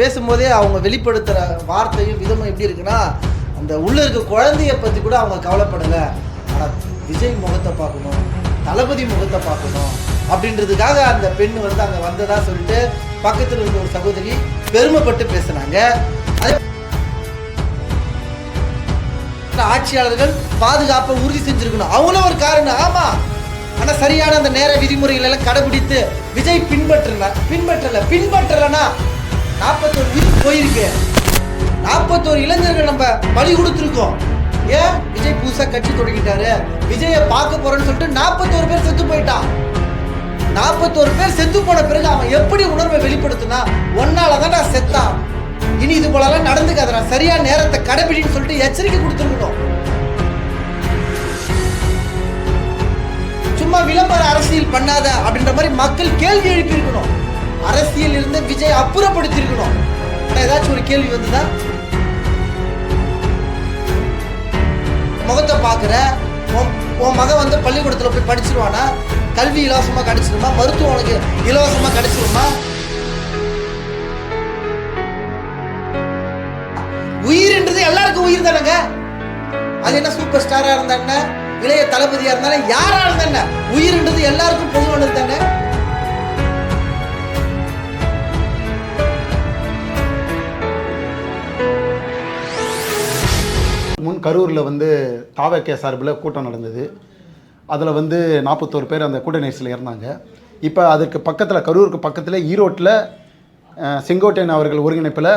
பேசும்போதே அவங்க வெளிப்படுத்துகிற வார்த்தையும் விதமும் எப்படி இருக்குன்னா அந்த உள்ளே இருக்க குழந்தைய பற்றி கூட அவங்க கவலைப்படலை. ஆனால் விஜய் முகத்தை பார்க்கணும் தளபதி முகத்தை பார்க்கணும் அப்படின்றதுக்காக அந்த பெண் வந்து அங்கே வந்ததா சொல்லிட்டு பக்கத்தில் இருந்த ஒரு சகோதரி பெருமைப்பட்டு பேசுனாங்க. அதே ஆட்சியாளர்கள் பாதுகாப்பை உறுதி செஞ்சிருக்கணும். அவங்களும் ஒரு காரணம். ஆமா. ஆனா சரியான அந்த நேர விதிமுறைகள் எல்லாம் கடைபிடித்து விஜய் பின்பற்றல பின்பற்றல பின்பற்றலைன்னா நாற்பத்தோரு உயிர் போயிருக்கு நாற்பத்தோரு இளைஞர்கள் நம்ம பலி கொடுத்துருக்கோம். ஏன்? விஜய் புதுசா கட்சி தொடங்கிட்டாரு. விஜயை பார்க்க போறேன்னு சொல்லிட்டு நாற்பத்தோரு பேர் செத்து போயிட்டான். நாற்பத்தோரு பேர் செத்து போன பிறகு அவன் எப்படி உணர்வை வெளிப்படுத்தினா ஒன்னால தான் நான் செத்தான். இனி இது போலலாம் நடந்துக்காதடா. சரியா நேரத்தை கடைபிடின்னு சொல்லிட்டு எச்சரிக்கை கொடுத்துருக்கணும். சும்மா விளம்பர அரசியல் பண்ணாத அப்படின்ற மாதிரி மக்கள் கேள்வி எழுப்பியிருக்கணும். அரசியல் இருந்து விஜய் அப்புறப்படுத்திருக்கணும் ஆனால் ஏதாச்சும் ஒரு கேள்வி வந்துதா? முகத்தை பார்க்குற உன் மகன் வந்து பள்ளிக்கூடத்தில் போய் படிச்சிருவானா? கல்வி இலவசமாக கிடைச்சிருமா? மருத்துவம் உனக்கு இலவசமாக கிடைச்சிருமா? உயிர்ன்றது எல்லாருக்கும் உயிர் தானேங்க. அது என்ன சூப்பர் ஸ்டாரா இருந்தா என்ன? இளைய தளபதியா இருந்தாலும் யாரா இருந்தா என்ன? உயிர்ன்றது எல்லாருக்கும் பொதுவானது தானே. முன் கரூரில் வந்து தாவக்கே சார்பில் கூட்டம் நடந்தது. அதில் வந்து நாற்பத்தோரு பேர் அந்த கூட்ட நெரிசலில் இறந்தாங்க. இப்போ அதுக்கு பக்கத்தில் கரூருக்கு பக்கத்தில் ஈரோட்டில் செங்கோட்டையன் அவர்கள் ஒருங்கிணைப்பில்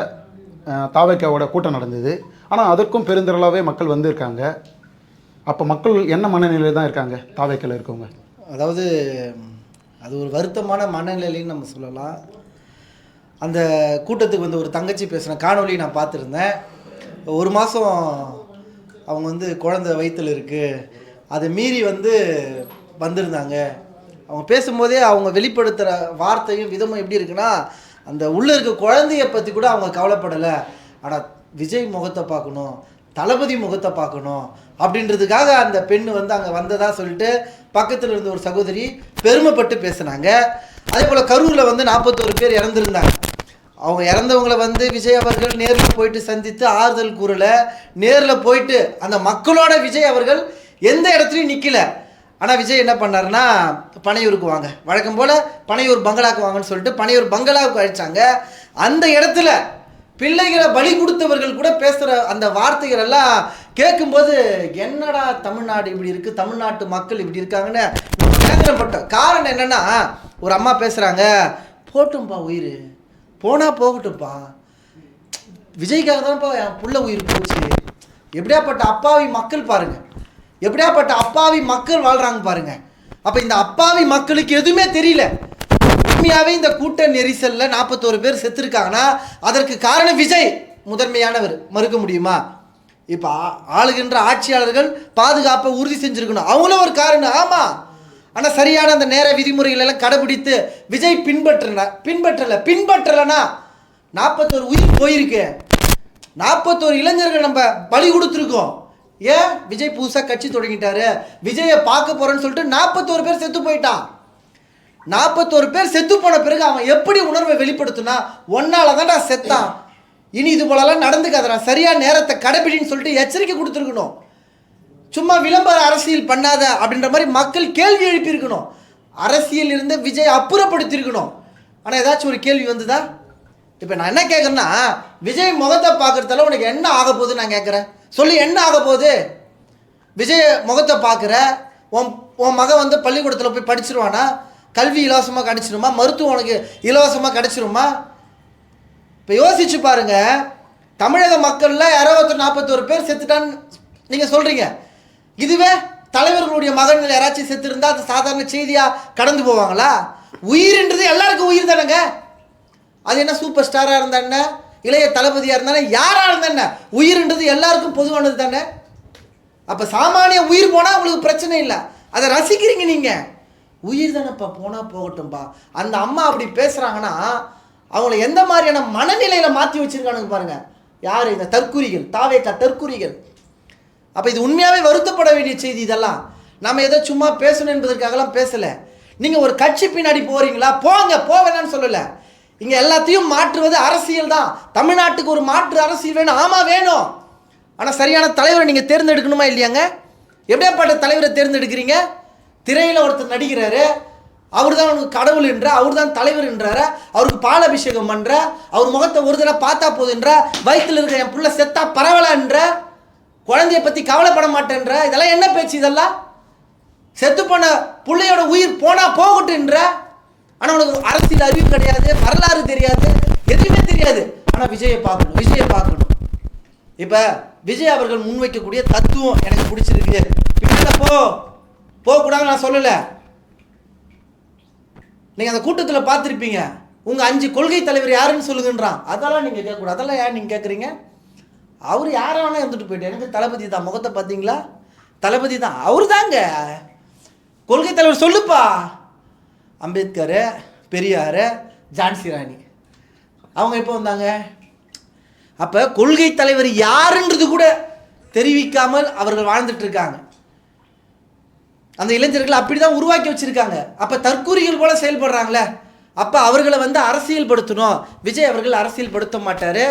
தாவக்காவோட கூட்டம் நடந்தது. ஆனால் அதற்கும் பெருந்திரளாகவே மக்கள் வந்திருக்காங்க அப்போ மக்கள் என்ன மனநிலையில் தான் இருக்காங்க? தாவேக்கில் இருக்கவங்க. அதாவது அது ஒரு வருத்தமான மனநிலைன்னு நம்ம சொல்லலாம். அந்த கூட்டத்துக்கு வந்து ஒரு தங்கச்சி பேசின காணொளி நான் பார்த்துருந்தேன். ஒரு மாதம் அவங்க வந்து குழந்தை வயிற்றில் இருக்குது அதை மீறி வந்து வந்திருந்தாங்க. அவங்க பேசும்போதே அவங்க வெளிப்படுத்துகிற வார்த்தையும் விதமும் எப்படி இருக்குன்னா அந்த உள்ளே இருக்க குழந்தைய பற்றி கூட அவங்க கவலைப்படலை. ஆனால் விஜய் முகத்தை பார்க்கணும் தளபதி முகத்தை பார்க்கணும் அப்படின்றதுக்காக அந்த பெண் வந்து அங்கே வந்ததா சொல்லிட்டு பக்கத்தில் இருந்த ஒரு சகோதரி பெருமைப்பட்டு பேசுனாங்க. அதே போல் கரூரில் வந்து நாற்பத்தோரு பேர் இறந்துருந்தாங்க. அவங்க இறந்தவங்களை வந்து விஜய் அவர்கள் நேரில் போயிட்டு சந்தித்து ஆறுதல் கூறலை. நேரில் போயிட்டு அந்த மக்களோட விஜய் அவர்கள் எந்த இடத்துலையும் நிற்கல ஆனால் விஜய் என்ன பண்ணார்னா பனையூருக்கு வாங்க. வழக்கம் போல் பனையூர் பங்களாவுக்கு வாங்கன்னு சொல்லிட்டு பனையூர் பங்களாவுக்கு அழைச்சாங்க. அந்த இடத்துல பிள்ளைகளை பலி கொடுத்தவர்கள் கூட பேசுகிற அந்த வார்த்தைகள் எல்லாம் கேட்கும்போது என்னடா தமிழ்நாடு இப்படி இருக்குது தமிழ்நாட்டு மக்கள் இப்படி இருக்காங்கன்னு வேதனைப்பட்டோம் காரணம் என்னென்னா ஒரு அம்மா பேசுகிறாங்க போட்டும்பா உயிர். போனால் போகட்டும்ப்பா விஜய்க்காக தான்ப்பா என் புள்ள உயிர் போச்சு. எப்படியாப்பட்ட அப்பாவி மக்கள் பாருங்க. எப்படியாப்பட்ட அப்பாவி மக்கள் வாழ்கிறாங்க பாருங்க. அப்போ இந்த அப்பாவி மக்களுக்கு எதுவுமே தெரியல. உண்மையாகவே இந்த கூட்ட நெரிசலில் நாற்பத்தோரு பேர் செத்துருக்காங்கன்னா அதற்கு காரணம் விஜய். முதன்மையானவர். மறுக்க முடியுமா? இப்போ ஆளுகின்ற ஆட்சியாளர்கள் பாதுகாப்பை உறுதி செஞ்சுருக்கணும். அவங்களும் ஒரு காரணம். ஆமாம் ஆனால் சரியான அந்த நேர விதிமுறைகளெல்லாம் கடைபிடித்து விஜய் பின்பற்றல பின்பற்றலை பின்பற்றலனா நாற்பத்தோரு உயிர் போயிருக்கு. நாற்பத்தோரு இளைஞர்கள் நம்ம பலி கொடுத்துருக்கோம். ஏன்? விஜய் புதுசாக கட்சி தொடங்கிட்டாரு. விஜயை பார்க்க போகிறேன்னு சொல்லிட்டு நாற்பத்தோரு பேர் செத்து போயிட்டான். நாற்பத்தோரு பேர் செத்து போன பிறகு அவன் எப்படி உணர்வை வெளிப்படுத்தினா ஒன்னால தான்டா செத்தான். இனி இது போலலாம் நடந்துக்காதடா. சரியா நேரத்தை கடைபிடின்னு சொல்லிட்டு எச்சரிக்கை கொடுத்துருக்கணும். சும்மா விளம்பர அரசியல் பண்ணாத அப்படின்ற மாதிரி மக்கள் கேள்வி எழுப்பியிருக்கணும். அரசியல் இருந்து விஜய் அப்புறப்படுத்தியிருக்கணும். ஆனால் ஏதாச்சும் ஒரு கேள்வி வந்துதா? இப்போ நான் என்ன கேட்குறேன்னா விஜய் முகத்தை பார்க்குறதால உனக்கு என்ன ஆக போகுதுன்னு நான் கேட்குறேன் சொல்லி என்ன ஆக போகுது? விஜய் முகத்தை பார்க்குற உன் உன் மகன் வந்து பள்ளிக்கூடத்தில் போய் படிச்சிருவானா? கல்வி இலவசமாக கிடச்சிருமா? மருத்துவம் உனக்கு இலவசமாக கிடச்சிருமா? இப்போ யோசிச்சு பாருங்க தமிழக மக்களில் யாரோ ஒருத்தர் நாற்பத்தோரு பேர் செத்துட்டான்னு நீங்கள் சொல்கிறீங்க இதுவே தலைவர்களுடைய மகன்கள் யாராச்சும் செத்து இருந்தால் அது சாதாரண செய்தியாக கடந்து போவாங்களா? உயிர்ன்றது எல்லாருக்கும் உயிர் தானேங்க. அது என்ன சூப்பர் ஸ்டாராக இருந்தா என்ன? இளைய தளபதியாக இருந்தானே யாராக இருந்தா என்ன? உயிர்ன்றது எல்லாருக்கும் பொதுவானது தானே. அப்போ சாமானிய உயிர் போனால் உங்களுக்கு பிரச்சனை இல்லை. அதை ரசிக்கிறீங்க நீங்கள் உயிர் தானேப்பா போனால் போகட்டும்பா. அந்த அம்மா அப்படி பேசுகிறாங்கன்னா அவங்கள எந்த மாதிரியான மனநிலையில் மாற்றி வச்சிருக்கானுங்க பாருங்க. யார்? இந்த தற்குறிகள் தாவேக்கா தற்குறிகள். அப்போ இது உண்மையாகவே வருத்தப்பட வேண்டிய செய்தி இதெல்லாம். நம்ம ஏதோ சும்மா பேசணும் என்பதற்காகலாம் பேசலை. நீங்கள் ஒரு கட்சி பின்னாடி போகிறீங்களா போங்க போவேணான்னு சொல்லலை. இங்கே எல்லாத்தையும் மாற்றுவது அரசியல் தான். தமிழ்நாட்டுக்கு ஒரு மாற்று அரசியல் வேணும். ஆமாம் வேணும். ஆனால் சரியான தலைவரை நீங்கள் தேர்ந்தெடுக்கணுமா இல்லையாங்க? எப்படியாப்பட்ட தலைவரை தேர்ந்தெடுக்கிறீங்க? திரையில் ஒருத்தர் நடிக்கிறாரு. அவர் தான் உனக்கு கடவுள் என்ற அவர் தான் தலைவர் என்றாரு. அவருக்கு பால் அபிஷேகம் அவர் முகத்தை ஒரு தடவை பார்த்தா போதுன்ற வயிற்றில் இருக்க என் புள்ள செத்தா பரவலான்ற குழந்தைய பற்றி கவலைப்பட மாட்டேன்ற இதெல்லாம் என்ன பேச்சு இதெல்லாம்? செத்து போன பிள்ளையோட உயிர் போனால் போகட்டுன்ற ஆனால் உனக்கு அரசியல் அறிவு கிடையாது வரலாறு தெரியாது எதுவுமே தெரியாது. ஆனால் விஜயை பார்க்கணும் விஜயை பார்க்கணும். இப்போ விஜய் அவர்கள் முன்வைக்கக்கூடிய தத்துவம் எனக்கு பிடிச்சிருக்கு பின்னால் போ போகக்கூடாதுன்னு நான் சொல்லலை. நீங்கள் அந்த கூட்டத்தில் பார்த்துருப்பீங்க. உங்கள் அஞ்சு கொள்கை தலைவர் யாருன்னு சொல்லுங்கன்றான் அதெல்லாம் நீங்கள் கேட்கக்கூடாது. அதெல்லாம் ஏன் நீங்கள் கேட்குறீங்க அவர் யாரை வேணால் இருந்துட்டு போயிட்டேன் எனக்கு தளபதி தான். முகத்தை பார்த்தீங்களா? தளபதி தான். அவர் தாங்க. கொள்கை தலைவர் சொல்லுப்பா. அம்பேத்கர் பெரியார் ஜான்சி ராணி. அவங்க எப்போ வந்தாங்க? அப்போ கொள்கை தலைவர் யாருன்றது கூட தெரிவிக்காமல் அவர்கள் வாழ்ந்துட்டு இருக்காங்க. அந்த இளைஞர்களை அப்படி தான் உருவாக்கி வச்சிருக்காங்க. அப்போ தற்கூரிகள் போல் செயல்படுறாங்களே. அப்போ அவர்களை வந்து அரசியல்படுத்தணும். விஜய் அவர்கள் அரசியல் படுத்த மாட்டார்.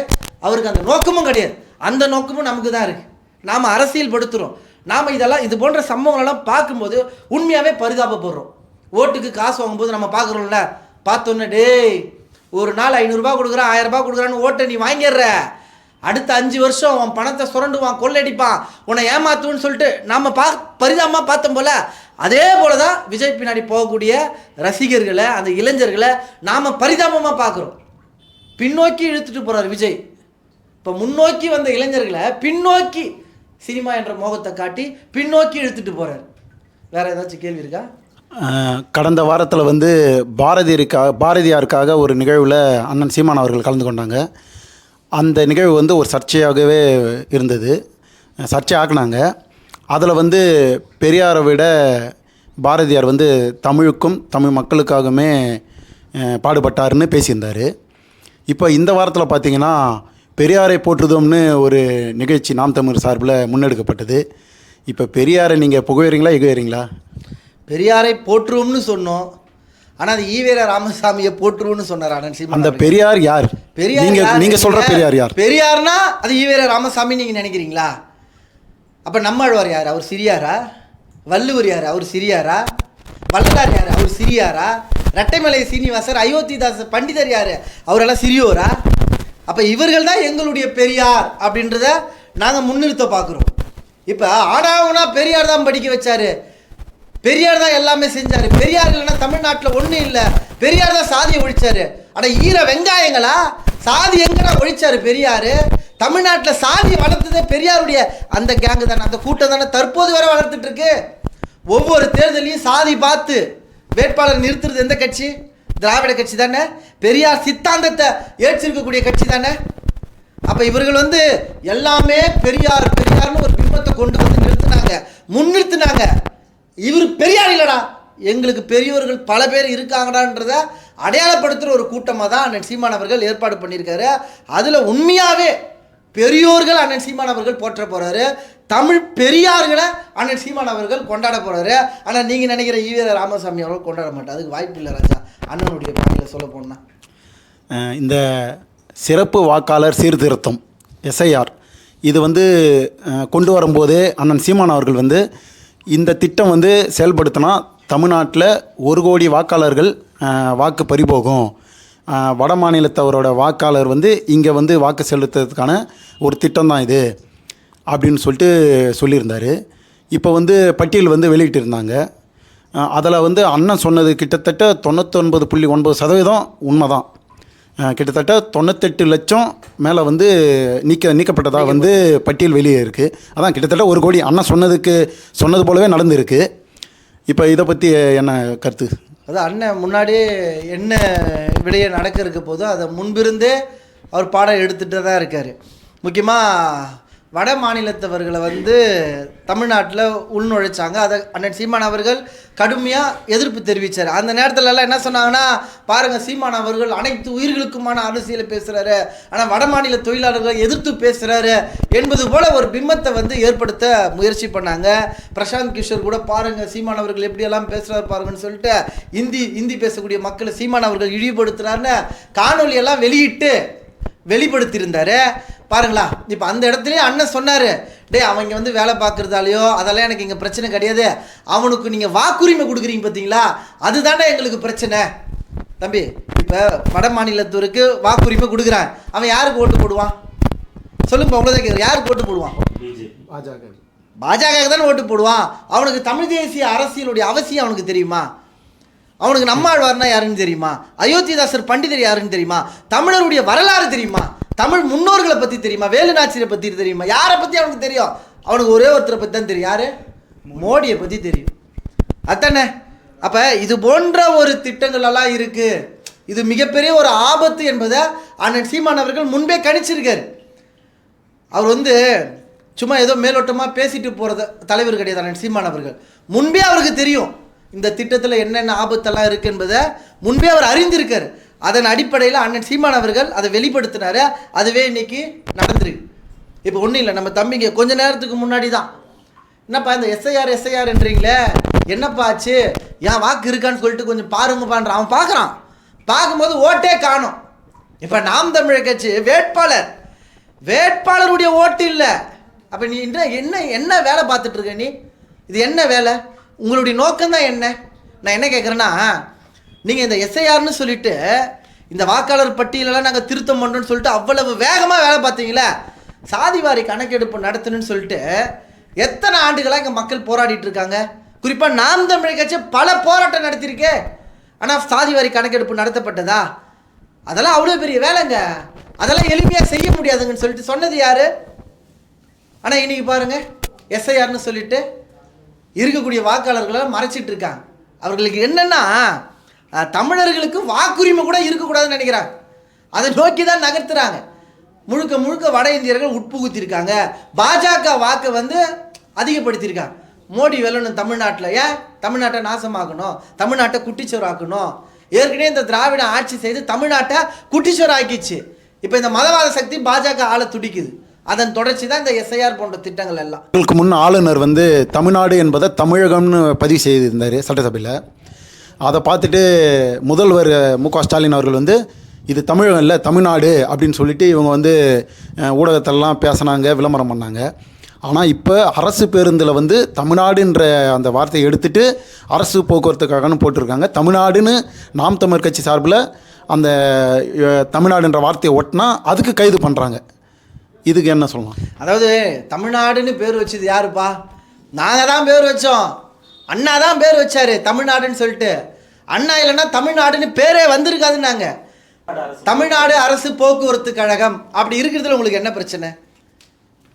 அவருக்கு அந்த நோக்கமும் கிடையாது. அந்த நோக்கமும் நமக்கு தான் இருக்குது நாம் அரசியல்படுத்துகிறோம் நாம் இதெல்லாம் இது போன்ற சம்பவங்களெல்லாம் பார்க்கும்போது உண்மையாகவே பரிதாபப்படுறோம். ஓட்டுக்கு காசு வாங்கும்போது நம்ம பார்க்குறோம்ல பார்த்தோன்னே டேய் ஒரு நாள் ஐநூறுரூபா கொடுக்குறான் ஆயிரரூபா கொடுக்குறான்னு ஓட்டை நீ வாங்கிடுற. அடுத்த அஞ்சு வருஷம் அவன் பணத்தை சுரண்டுவான் கொள்ளடிப்பான் உன்னை ஏமாத்துவன்னு சொல்லிட்டு நாம் பா பரிதாபமாக பார்த்தோம் போல அதே போல தான் விஜய் பின்னாடி போகக்கூடிய ரசிகர்களை அந்த இளைஞர்களை நாம் பரிதாபமாக பார்க்குறோம். பின்னோக்கி இழுத்துட்டு போகிறார் விஜய். இப்போ முன்னோக்கி வந்த இளைஞர்களை பின்னோக்கி சினிமா என்ற மோகத்தை காட்டி பின்னோக்கி இழுத்துட்டு போகிறார் வேற ஏதாச்சும் கேள்வி இருக்கா? கடந்த வாரத்தில் வந்து பாரதியருக்காக பாரதியாருக்காக ஒரு நிகழ்வில் அண்ணன் சீமான் அவர்கள் கலந்து கொண்டாங்க. அந்த நிகழ்வு வந்து ஒரு சர்ச்சையாகவே இருந்தது. சர்ச்சை ஆக்குனாங்க. அதில் வந்து பெரியாரை விட பாரதியார் வந்து தமிழுக்கும் தமிழ் மக்களுக்காகவுமே பாடுபட்டாருன்னு பேசியிருந்தார். இப்போ இந்த வாரத்தில் பார்த்தீங்கன்னா பெரியாரை போற்றுதோம்னு ஒரு நிகழ்ச்சி நாம் தமிழர் சார்பில் முன்னெடுக்கப்பட்டது. இப்போ பெரியாரை நீங்கள் புகழறீங்களா எகுறீங்களா பெரியாரை போற்றுவோம்னு சொன்னோம். ஆனால் அது ஈவேர ராமசாமியை போற்றுவோம்னு சொன்னார் அண்ணன் சீமான் அந்த. பெரியார் யார்? பெரியார் நீங்க யார் நீங்க சொல்ற? பெரியார் யார்? பெரியார்னா அது ஈவேர ராமசாமி நீங்க நினைக்கிறீங்களா? அப்ப நம்மாழ்வார் யார்? அவர் சிறியாரா? வள்ளுவர் யார்? அவர் சிறியாரா? வள்ளலார் யார்? அவர் சிறியாரா? ரெட்டைமலை சீனிவாசர் அயோத்திதாச பண்டிதர் யார்? அவரெல்லாம் சிறியோரா? அப்போ இவர்கள் தான் எங்களுடைய பெரியார் அப்படின்றத நாங்கள் முன்னிறுத்த பார்க்குறோம் இப்போ ஆடாவனா பெரியார் தான் படிக்க வச்சாரு. பெரியார் தான் எல்லாமே செஞ்சார். பெரியார் இல்லைன்னா தமிழ்நாட்டில் ஒன்றும் இல்லை. பெரியார் தான் சாதியை ஒழிச்சார். ஆனால் ஈர வெங்காயங்களா? சாதி எங்கடா ஒழிச்சார் பெரியார்? தமிழ்நாட்டில் சாதி வளர்த்ததே பெரியாருடைய அந்த கேங்கு தானே. அந்த கூட்டம் தானே தற்போது வரை வளர்த்துட்டு இருக்கு. ஒவ்வொரு தேர்தலையும் சாதி பார்த்து வேட்பாளர் நிறுத்துறது எந்த கட்சி? திராவிட கட்சி தானே? பெரியார் சித்தாந்தத்தை ஏற்றிருக்கக்கூடிய கட்சி தானே? அப்போ இவர்கள் வந்து எல்லாமே பெரியார் பெரியார்னு ஒரு பிம்பத்தை கொண்டு வந்து நிறுத்தினாங்க. முன்னிறுத்தினாங்க. இவர் பெரியார் இல்லைடா. எங்களுக்கு பெரியவர்கள் பல பேர் இருக்காங்கடான்றத அடையாளப்படுத்துகிற ஒரு கூட்டமாக தான் அண்ணன் சீமான் அவர்கள் ஏற்பாடு பண்ணியிருக்காரு. அதில் உண்மையாகவே பெரியோர்கள் அண்ணன் சீமான் அவர்கள் போற்ற போகிறாரு தமிழ் பெரியார்களை அண்ணன் சீமான் அவர்கள் கொண்டாட போகிறாரு ஆனால் நீங்கள் நினைக்கிற ஈவேர ராமசாமி அவர்கள் கொண்டாட மாட்டார். அதுக்கு வாய்ப்பு இல்லை ராஜா. அண்ணனுடைய பாணியில் சொல்ல போனால் இந்த சிறப்பு வாக்காளர் சீர்திருத்தம் எஸ்ஐஆர் இது வந்து கொண்டு வரும்போது அண்ணன் சீமான் அவர்கள் வந்து இந்த திட்டம் வந்து செயல்படுத்தினா தமிழ்நாட்டில் ஒரு கோடி வாக்காளர்கள் வாக்கு பறிபோகும். வட மாநிலத்தவரோட வாக்காளர் வந்து இங்கே வந்து வாக்கு செலுத்துறதுக்கான ஒரு திட்டம் தான் இது. அப்படின்னு சொல்லிட்டு சொல்லியிருந்தார். இப்போ வந்து பட்டியல் வந்து வெளியிட்டிருந்தாங்க. அதில் வந்து அண்ணன் சொன்னது கிட்டத்தட்ட தொண்ணூத்தொன்பது புள்ளி ஒன்பது சதவீதம் உண்மை தான் கிட்டத்தட்ட தொண்ணூத்தெட்டு லட்சம் மேலே வந்து நீக்க நீக்கப்பட்டதாக வந்து பட்டியல் வெளியே இருக்குது அதான் கிட்டத்தட்ட ஒரு கோடி அண்ணன் சொன்னதுக்கு சொன்னது போலவே நடந்திருக்கு. இப்போ இதை பற்றி என்ன கருத்து? அது அண்ணன் முன்னாடியே என்ன விடைய நடக்க இருக்க போதோ அதை முன்பிருந்தே அவர் பாடம் எடுத்துகிட்டு தான் இருக்கார். முக்கியமாக வட மாநிலத்தவர்களை வந்து தமிழ்நாட்டில் உள்நுழைச்சாங்க. அதை அண்ணன் சீமான் அவர்கள் கடுமையாக எதிர்ப்பு தெரிவித்தார் அந்த நேரத்துலலாம் என்ன சொன்னாங்கன்னா பாருங்கள் சீமான் அவர்கள் அனைத்து உயிர்களுக்குமான அரசியலை பேசுகிறாரு ஆனால் வட மாநில தொழிலாளர்களை எதிர்த்து பேசுகிறாரு என்பது போல் ஒரு பிம்பத்தை வந்து ஏற்படுத்த முயற்சி பண்ணாங்க. பிரசாந்த் கிஷோர் கூட பாருங்கள் சீமான் அவர்கள் எப்படியெல்லாம் பேசுகிறாரு பாருங்கன்னு சொல்லிட்டு இந்தி இந்தி பேசக்கூடிய மக்களை சீமான் அவர்கள் இழிவுபடுத்துகிறாருன்னு காணொலியெல்லாம் வெளியிட்டு வெளிப்படுத்தியிருந்தார். பாருங்களா இப்போ அந்த இடத்துலயே அண்ணன் சொன்னார் டேய் அவங்க வந்து வேலை பார்க்குறதாலையோ அதெல்லாம் எனக்கு இங்கே பிரச்சனை கிடையாது. அவனுக்கு நீங்கள் வாக்குரிமை கொடுக்குறீங்க பார்த்தீங்களா அதுதானே எங்களுக்கு பிரச்சனை. தம்பி இப்போ வட மாநிலத்தூருக்கு வாக்குரிமை கொடுக்குறான். அவன் யாருக்கு ஓட்டு போடுவான்? சொல்லுங்க உங்களதான் கேட்குறேன் யாருக்கு ஓட்டு போடுவான்? பாஜக பாஜக தானே ஓட்டு போடுவான். அவனுக்கு தமிழ் தேசிய அரசியலுடைய அவசியம் அவனுக்கு தெரியுமா? அவனுக்கு நம்மாழ்வார்னா யாருன்னு தெரியுமா? அயோத்திதாசர் பண்டிதர் யாருன்னு தெரியுமா? தமிழருடைய வரலாறு தெரியுமா? தமிழ் முன்னோர்களை பற்றி தெரியுமா? வேலுநாச்சியரை பற்றி தெரியுமா? யாரை பற்றி அவனுக்கு தெரியும்? அவனுக்கு ஒரே ஒருத்தரை பற்றி தான் தெரியும். யாரு? மோடியை பற்றி தெரியும். அதானே? அப்போ இது போன்ற ஒரு திட்டங்களெல்லாம் இருக்குது இது மிகப்பெரிய ஒரு ஆபத்து என்பதை அண்ணன் சீமான் அவர்கள் முன்பே கணிச்சிருக்காரு. அவர் வந்து சும்மா ஏதோ மேலோட்டமாக பேசிட்டு போகிறத தலைவர் கிடையாது அண்ணன் சீமான் அவர்கள். முன்பே அவருக்கு தெரியும். இந்த திட்டத்தில் என்னென்ன ஆபத்தெல்லாம் இருக்குது என்பதை முன்பே அவர் அறிந்திருக்கார். அதன் அடிப்படையில் அண்ணன் சீமான் அவர்கள் அதை வெளிப்படுத்தினார். அதுவே இன்னைக்கு நடந்திருக்கு. இப்போ ஒன்றும் இல்லை நம்ம தம்பிங்க கொஞ்ச நேரத்துக்கு முன்னாடி தான் என்னப்பா இந்த எஸ்ஐஆர் எஸ்ஐஆர்ன்றீங்களே என்னப்பா ஆச்சு? என் வாக்கு இருக்கான்னு சொல்லிட்டு கொஞ்சம் பாருங்கப்பான்ற அவன் பார்க்குறான் பார்க்கும்போது ஓட்டே காணும். இப்போ நாம் தமிழர் கட்சி வேட்பாளர். வேட்பாளருடைய ஓட்டு இல்லை. அப்போ நீ என்ன என்ன என்ன வேலை பார்த்துட்ருக்க நீ? இது என்ன வேலை? உங்களுடைய நோக்கம் தான் என்ன? நான் என்ன கேட்குறேன்னா நீங்கள் இந்த எஸ்ஐஆர்னு சொல்லிட்டு இந்த வாக்காளர் பட்டியலெல்லாம் நாங்கள் திருத்தம் பண்ணுறோம்னு சொல்லிட்டு அவ்வளவு வேகமாக வேலை பார்த்தீங்களா? சாதிவாரி கணக்கெடுப்பு நடத்தணும்னு சொல்லிட்டு எத்தனை ஆண்டுகளாக இங்கே மக்கள் போராடிட்டு இருக்காங்க? குறிப்பாக நாம் தமிழர் கட்சி பல போராட்டம் நடத்தியிருக்கே. ஆனால் சாதிவாரி கணக்கெடுப்பு நடத்தப்பட்டதா? அதெல்லாம் அவ்வளோ பெரிய வேலைங்க. அதெல்லாம் எளிமையாக செய்ய முடியாதுங்கன்னு சொல்லிட்டு சொன்னது யார்? ஆனால் இன்னைக்கு பாருங்கள் எஸ்ஐஆர்னு சொல்லிட்டு இருக்கக்கூடிய வாக்காளர்களை மறைச்சிட்டு இருக்காங்க. அவர்களுக்கு என்னென்னா தமிழர்களுக்கு வாக்குரிமை கூட இருக்கக்கூடாதுன்னு நினைக்கிறாங்க. அதை நோக்கி தான் நகர்த்துறாங்க. முழுக்க முழுக்க வட இந்தியர்கள் உட்புகுத்திருக்காங்க. பாஜக வாக்கை வந்து அதிகப்படுத்தியிருக்காங்க. மோடி வெல்லணும் தமிழ்நாட்டில். ஏன்? தமிழ்நாட்டை நாசமாக்கணும். தமிழ்நாட்டை குட்டிச்சோராக்கணும். ஏற்கனவே இந்த திராவிட ஆட்சி செய்து தமிழ்நாட்டை குட்டிச்சோறு ஆக்கிச்சு இப்போ இந்த மதவாத சக்தி பாஜக ஆளை துடிக்குது. அதன் தொடர்ச்சி தான் இந்த எஸ்ஐஆர் போன்ற திட்டங்கள் எல்லாம். முன் ஆளுநர் வந்து தமிழ்நாடு என்பதை தமிழகம்னு பதிவு செய்திருந்தார் சட்டசபையில். அதை பார்த்துட்டு முதல்வர் மு க ஸ்டாலின் அவர்கள் வந்து இது தமிழகம் இல்லை தமிழ்நாடு அப்படின்னு சொல்லிட்டு இவங்க வந்து ஊடகத்திலலாம் பேசினாங்க விளம்பரம் பண்ணாங்க. ஆனால் இப்போ அரசு பேருந்தில் வந்து தமிழ்நாடுன்ற அந்த வார்த்தையை எடுத்துட்டு அரசு போக்குவரத்துக்காகன்னு போட்டிருக்காங்க. தமிழ்நாடுன்னு நாம் தமிழ் கட்சி சார்பில் அந்த தமிழ்நாடுன்ற வார்த்தையை ஒட்டினா அதுக்கு கைது பண்ணுறாங்க இதுக்கு என்ன சொல்லலாம் அதாவது தமிழ்நாடுன்னு பேர் வச்சது யாருப்பா? நாங்கள் தான் பேர் வச்சோம். அண்ணா தான் பேர் வச்சாரு தமிழ்நாடுன்னு சொல்லிட்டு. அண்ணா இல்லைன்னா தமிழ்நாடுன்னு பேரே வந்திருக்காதுன்னாங்க. தமிழ்நாடு அரசு போக்குவரத்து கழகம். அப்படி இருக்கிறதுல உங்களுக்கு என்ன பிரச்சனை?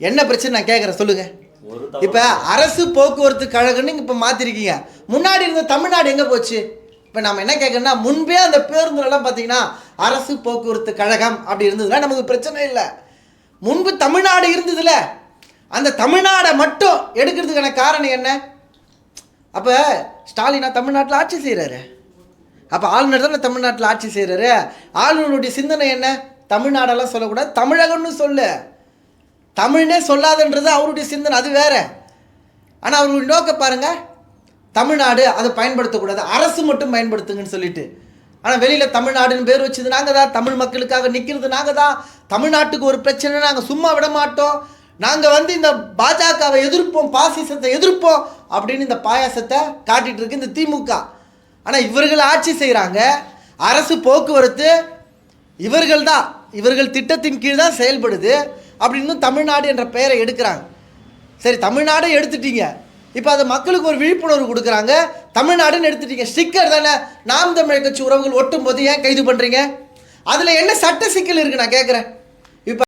என்ன பிரச்சனை நான் கேட்குறேன் சொல்லுங்க. இப்போ அரசு போக்குவரத்து கழகம்னு இப்போ மாற்றிருக்கீங்க முன்னாடி இருந்த தமிழ்நாடு எங்கே போச்சு? இப்போ நம்ம என்ன கேட்குறோம்னா முன்பே அந்த பேருந்துலலாம் பார்த்தீங்கன்னா அரசு போக்குவரத்து கழகம் அப்படி இருந்ததுன்னா நமக்கு பிரச்சனை இல்லை. முன்பு தமிழ்நாடு இருந்ததுல. அந்த தமிழ்நாடை மட்டும் எடுக்கிறதுக்கான காரணம் என்ன? அப்போ ஸ்டாலினா தமிழ்நாட்டில் ஆட்சி செய்கிறாரு அப்போ ஆளுநர் தானே தமிழ்நாட்டில் ஆட்சி செய்கிறாரு ஆளுநருடைய சிந்தனை என்ன? தமிழ்நாடெல்லாம் சொல்லக்கூடாது தமிழகம்னு சொல்லு. தமிழ்னே சொல்லாதுன்றது அவருடைய சிந்தனை அது வேற. ஆனால் அவருடைய நோக்கம் பாருங்கள் தமிழ்நாடு அதை பயன்படுத்தக்கூடாது. அரசு மட்டும் பயன்படுத்துங்கன்னு சொல்லிட்டு. ஆனால் வெளியில் தமிழ்நாடுன்னு பேர் வச்சது நாங்கள் தான். தமிழ் மக்களுக்காக நிற்கிறது நாங்கள் தான். தமிழ்நாட்டுக்கு ஒரு பிரச்சனை நாங்கள் சும்மா விட மாட்டோம். நாங்கள் வந்து இந்த பாஜகவை எதிர்ப்போம் பாசிசத்தை எதிர்ப்போம் அப்படின்னு இந்த பாயாசத்தை காட்டிகிட்டு இருக்கு இந்த திமுக. ஆனால் இவர்கள் ஆட்சி செய்கிறாங்க அரசு போக்குவரத்து இவர்கள் தான். இவர்கள் திட்டத்தின் கீழ் தான் செயல்படுது. அப்படின்னு தமிழ்நாடு என்ற பெயரை எடுக்கிறாங்க. சரி தமிழ்நாடு எடுத்துட்டீங்க. இப்போ அது மக்களுக்கு ஒரு விழிப்புணர்வு கொடுக்குறாங்க. தமிழ்நாடுன்னு எடுத்துட்டீங்க. ஸ்டிக்கர் தானே. நாம் தமிழ் கட்சி உறவுகள் ஒட்டும் போது ஏன் கைது பண்ணுறீங்க அதில் என்ன சட்ட சிக்கல் இருக்குது நான் கேட்குறேன்